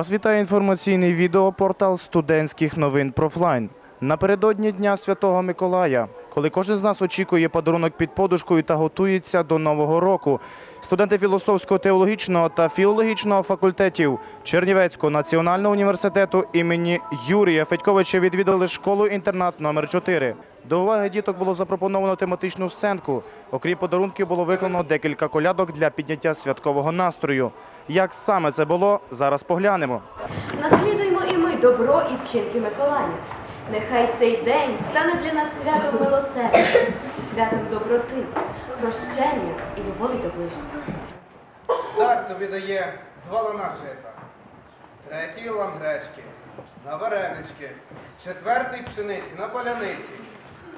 Вас вітає інформаційний відеопортал студентських новин Профлайн. Напередодні Дня Святого Миколая, коли кожен з нас очікує подарунок під подушкою та готується до Нового року. Студенти філософського теологічного та філологічного факультетів Чернівецького національного університету імені Юрія Федьковича відвідали школу-інтернат номер 4 До уваги діток було запропоновано тематичну сценку. Окрім подарунків, було виконано декілька колядок для підняття святкового настрою. Як саме це було, зараз поглянемо. Наслідуємо і ми добро і вчинки Миколая. Нехай цей день стане для нас святом милосердя, святом доброти, прощення і любові до ближнього. Дар тобі дає два лана жита, третій лан гречки на варенички, четвертий пшениці на поляниці,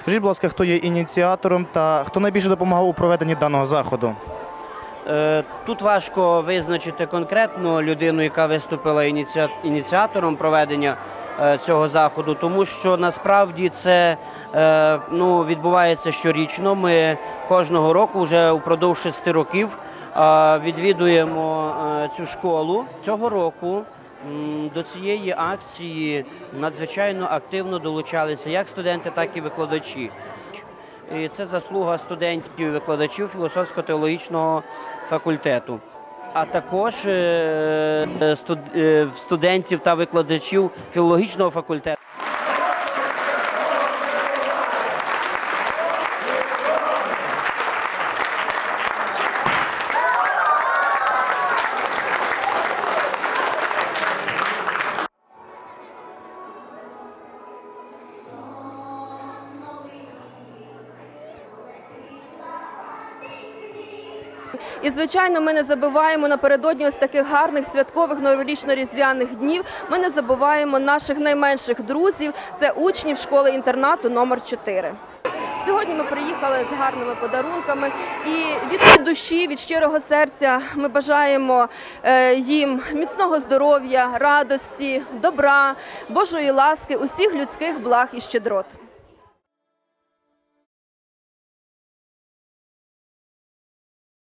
Скажіть, будь ласка, хто є ініціатором та хто найбільше допомагав у проведенні даного заходу? Е, Тут важко визначити конкретну людину, яка виступила ініціатором проведення е, цього заходу, тому що насправді це е, ну, відбувається щорічно. Ми кожного року, вже упродовж шести років, відвідуємо цю школу. Цього року до цієї акції надзвичайно активно долучалися як студенти, так і викладачі. І це заслуга студентів і викладачів філософсько-теологічного факультету, а також е, е, е, студентів та викладачів філологічного факультету. І звичайно, ми не забуваємо напередодні ось таких гарних святкових новорічно-різдвяних днів. Ми не забуваємо наших найменших друзів. Це учнів школи інтернату номер 4 Сьогодні ми приїхали з гарними подарунками, і від душі, від щирого серця, ми бажаємо е, їм міцного здоров'я, радості, добра, Божої ласки, усіх людських благ і щедрот.